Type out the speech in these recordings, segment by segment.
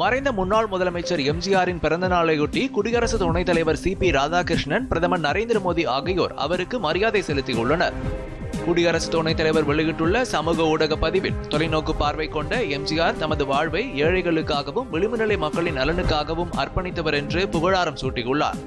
மறைந்த முன்னாள் முதலமைச்சர் எம்ஜிஆரின் பிறந்த நாளையொட்டி குடியரசு துணைத் தலைவர் சி பி ராதாகிருஷ்ணன் பிரதமர் நரேந்திர மோடி ஆகியோர் அவருக்கு மரியாதை செலுத்தியுள்ளனர். குடியரசு துணைத் தலைவர் வெளியிட்டுள்ள சமூக ஊடக பதிவில் தொலைநோக்கு பார்வை கொண்ட எம்ஜிஆர் தமது வாழ்வை ஏழைகளுக்காகவும் விளிம்புநிலை மக்களின் நலனுக்காகவும் அர்ப்பணித்தவர் என்று புகழாரம் சூட்டியுள்ளார்.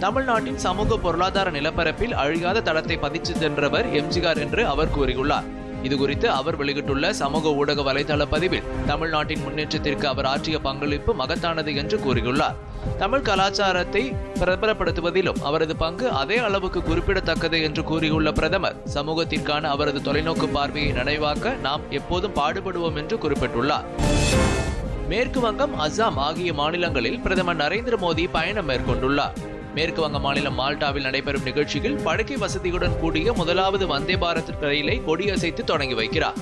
தமிழ்நாட்டின் சமூக பொருளாதார நிலப்பரப்பில் அழியாத தளத்தை பதிச்சு சென்றவர் எம்ஜிஆர் என்று அவர் கூறியுள்ளார். இதுகுறித்து அவர் வெளியிட்டுள்ள சமூக ஊடக வலைதள பதிவில் தமிழ்நாட்டின் முன்னேற்றத்திற்கு அவர் ஆற்றிய பங்களிப்பு மகத்தானது என்று கூறியுள்ளார். தமிழ் கலாச்சாரத்தை பிரபலப்படுத்துவதிலும் அவரது பங்கு அதே அளவுக்கு குறிப்பிடத்தக்கது என்று கூறியுள்ள பிரதமர் சமூகத்திற்கான அவரது தொலைநோக்கு பார்வையை நனைவாக்க நாம் எப்போதும் பாடுபடுவோம் என்று குறிப்பிட்டுள்ளார். மேற்கு வங்கம் அசாம் ஆகிய மாநிலங்களில் பிரதமர் நரேந்திர மோடி பயணம் மேற்கொண்டுள்ளார். மேற்கு வங்க மாநிலம் மால்டாவில் நடைபெறும் நிகழ்ச்சியில் படுக்கை வசதியுடன் கூடிய முதலாவது வந்தே பாரத் ரயிலை கொடியசைத்து தொடங்கி வைக்கிறார்.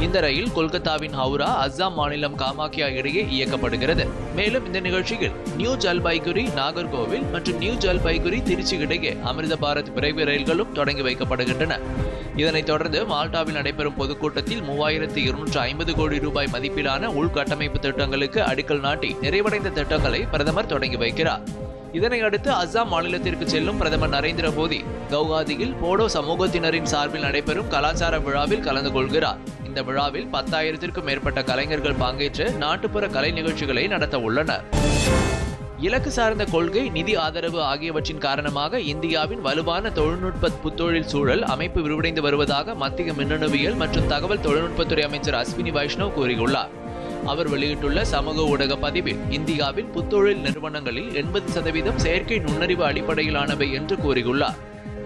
இந்த ரயில் கொல்கத்தாவின் ஹவுரா அஸ்ஸாம் மாநிலம் காமாக்கியா இடையே இயக்கப்படுகிறது. மேலும் இந்த நிகழ்ச்சியில் நியூ ஜல்பைகுரி நாகர்கோவில் மற்றும் நியூ ஜல்பைகுரி திருச்சி இடையே அமிர்த பாரத் விரைவு ரயில்களும் தொடங்கி வைக்கப்படுகின்றன. இதனைத் தொடர்ந்து மால்டாவில் நடைபெறும் பொதுக்கூட்டத்தில் மூவாயிரத்து இருநூற்று ஐம்பது கோடி ரூபாய் மதிப்பிலான உள்கட்டமைப்பு திட்டங்களுக்கு அடிக்கல் நாட்டி நிறைவடைந்த திட்டங்களை பிரதமர் தொடங்கி வைக்கிறார். இதனை அடுத்து அஸ்ஸாம் மாநிலத்திற்கு செல்லும் பிரதமர் நரேந்திர மோடி கவுகாதியில் போடோ சமூகத்தினரின் சார்பில் நடைபெறும் கலாச்சார விழாவில் கலந்து கொள்கிறார். இந்த விழாவில் பத்தாயிரத்திற்கும் மேற்பட்ட கலைஞர்கள் பங்கேற்று நாட்டுப்புற கலை நிகழ்ச்சிகளை நடத்த உள்ளனர். இலக்கு சார்ந்த கொள்கை நிதி ஆதரவு ஆகியவற்றின் காரணமாக இந்தியாவின் வலுவான தொழில்நுட்ப புத்தொழில் சூழல் அமைப்பு விரிவடைந்து வருவதாக மத்திய மின்னணுவியல் மற்றும் தகவல் தொழில்நுட்பத்துறை அமைச்சர் அஸ்வினி வைஷ்ணவ் கூறியுள்ளார். அவர் வெளியிட்டுள்ள சமூக ஊடக பதிவில் இந்தியாவின் புத்தொழில் நிறுவனங்களில் எண்பது சதவீதம் செயற்கை நுண்ணறிவு அடிப்படையிலானவை என்று கூறியுள்ளார்.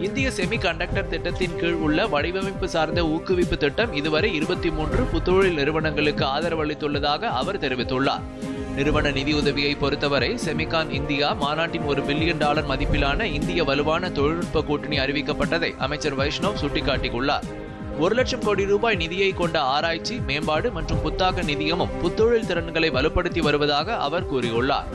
இந்திய செமி கண்டக்டர் திட்டத்தின் கீழ் உள்ள வடிவமைப்பு சார்ந்த ஊக்குவிப்பு திட்டம் இதுவரை இருபத்தி மூன்று புத்தொழில் நிறுவனங்களுக்கு ஆதரவு அளித்துள்ளதாக அவர் தெரிவித்துள்ளார். நிறுவன நிதியுதவியை பொறுத்தவரை செமிகான் இந்தியா மாநாட்டின் ஒரு பில்லியன் டாலர் மதிப்பிலான இந்திய வலுவான தொழில்நுட்ப கூட்டணி அறிவிக்கப்பட்டதை அமைச்சர் வைஷ்ணவ் சுட்டிக்காட்டியுள்ளார். ஒரு லட்சம் கோடி ரூபாய் நிதியை கொண்ட ஆராய்ச்சி மேம்பாடு மற்றும் புத்தாக்க நிதியமும் புத்தொழில் திறன்களை வலுப்படுத்தி வருவதாக அவர் கூறியுள்ளார்.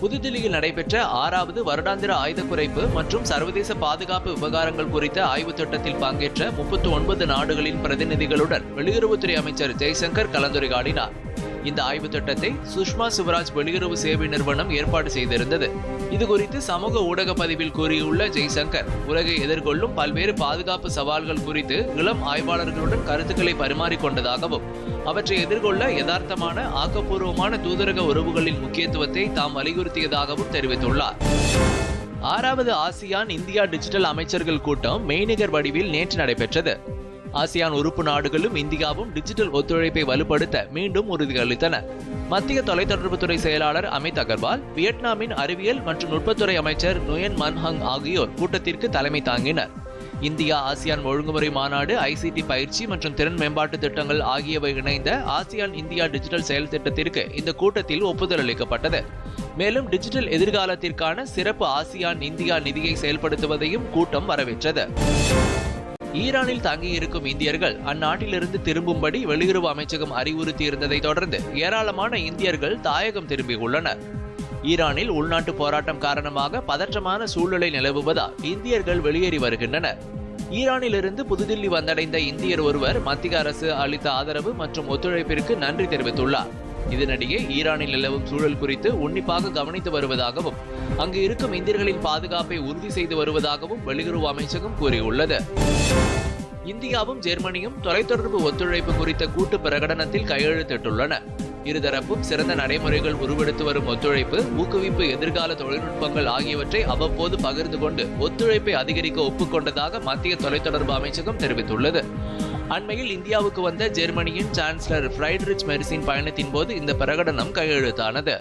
புதுதில்லியில் நடைபெற்ற ஆறாவது வருடாந்திர ஆயுத குறைப்பு மற்றும் சர்வதேச பாதுகாப்பு விவகாரங்கள் குறித்த ஆய்வுத் திட்டத்தில் பங்கேற்ற முப்பத்தி ஒன்பது நாடுகளின் பிரதிநிதிகளுடன் வெளியுறவுத்துறை அமைச்சர் ஜெய்சங்கர் கலந்துரையாடினார். இந்த ஆய்வு திட்டத்தை சுஷ்மா சுவராஜ் வெளியுறவு சேவை நிறுவனம் ஏற்பாடு செய்திருந்தது. இது குறித்து சமூக ஊடக பதிவில் கூறியுள்ள ஜெய்சங்கர் உலகை எதிர்கொள்ளும் பல்வேறு பாதுகாப்பு சவால்கள் குறித்து இளம் ஆய்வாளர்களுடன் கருத்துக்களை பரிமாறிக்கொண்டதாகவும் அவற்றை எதிர்கொள்ள யதார்த்தமான ஆக்கப்பூர்வமான தூதரக உறவுகளின் முக்கியத்துவத்தை தாம் வலியுறுத்தியதாகவும் தெரிவித்துள்ளார். ஆறாவது ஆசியான் இந்தியா டிஜிட்டல் அமைச்சர்கள் கூட்டம் மெய்நிகர் வடிவில் நேற்று நடைபெற்றது. ஆசியான் உறுப்பு நாடுகளும் இந்தியாவும் டிஜிட்டல் ஒத்துழைப்பை வலுப்படுத்த மீண்டும் உறுதியளித்தன மத்திய தொலைத்தொடர்புத்துறை செயலாளர் அமித் அகர்வால் வியட்நாமின் அறிவியல் மற்றும் நுட்பத்துறை அமைச்சர் நுயன் மன்ஹங் ஆகியோர் கூட்டத்திற்கு தலைமை தாங்கினர். இந்தியா ஆசியான் ஒழுங்குமுறை மாநாடு ஐசிடி பயிற்சி மற்றும் திறன் மேம்பாட்டு திட்டங்கள் ஆகியவை இணைந்த ஆசியான் இந்தியா டிஜிட்டல் செயல் திட்டத்திற்கு இந்த கூட்டத்தில் ஒப்புதல் அளிக்கப்பட்டது. மேலும் டிஜிட்டல் எதிர்காலத்திற்கான சிறப்பு ஆசியான் இந்தியா நிதியை செயல்படுத்துவதையும் கூட்டம் வரவேற்றது. ஈரானில் தங்கியிருக்கும் இந்தியர்கள் அந்நாட்டிலிருந்து திரும்பும்படி வெளியுறவு அமைச்சகம் அறிவுறுத்தியிருந்ததை தொடர்ந்து ஏராளமான இந்தியர்கள் தாயகம் திரும்பியுள்ளனர். ஈரானில் உள்நாட்டு போராட்டம் காரணமாக பதற்றமான சூழ்நிலை நிலவுவதால் இந்தியர்கள் வெளியேறி வருகின்றனர். ஈரானிலிருந்து புதுதில்லி வந்தடைந்த இந்தியர் ஒருவர் மத்திய அரசு அளித்த ஆதரவு மற்றும் ஒத்துழைப்பிற்கு நன்றி தெரிவித்துள்ளார். இதனிடையே ஈரானில் நிலவும் சூழல் குறித்து உன்னிப்பாக கவனித்து வருவதாகவும் அங்கு இருக்கும் இந்தியர்களின் பாதுகாப்பை உறுதி செய்து வருவதாகவும் வெளியுறவு அமைச்சகம் கூறியுள்ளது. இந்தியாவும் ஜெர்மனியும் தொலைத்தொடர்பு ஒத்துழைப்பு குறித்த கூட்டு பிரகடனத்தில் கையெழுத்திட்டுள்ளன. இருதரப்பும் சிறந்த நடைமுறைகள் உருவெடுத்து வரும் ஒத்துழைப்பு ஊக்குவிப்பு எதிர்கால தொழில்நுட்பங்கள் ஆகியவற்றை அவ்வப்போது பகிர்ந்து கொண்டு ஒத்துழைப்பை அதிகரிக்க ஒப்புக்கொண்டதாக மத்திய தொலைத்தொடர்பு அமைச்சகம் தெரிவித்துள்ளது. அண்மையில் இந்தியாவுக்கு வந்த ஜெர்மனியின் சான்சலர் ஃப்ரைட்ரிச் மெரிசின் பயணத்தின் போது இந்த பிரகடனம் கையெழுத்தானது.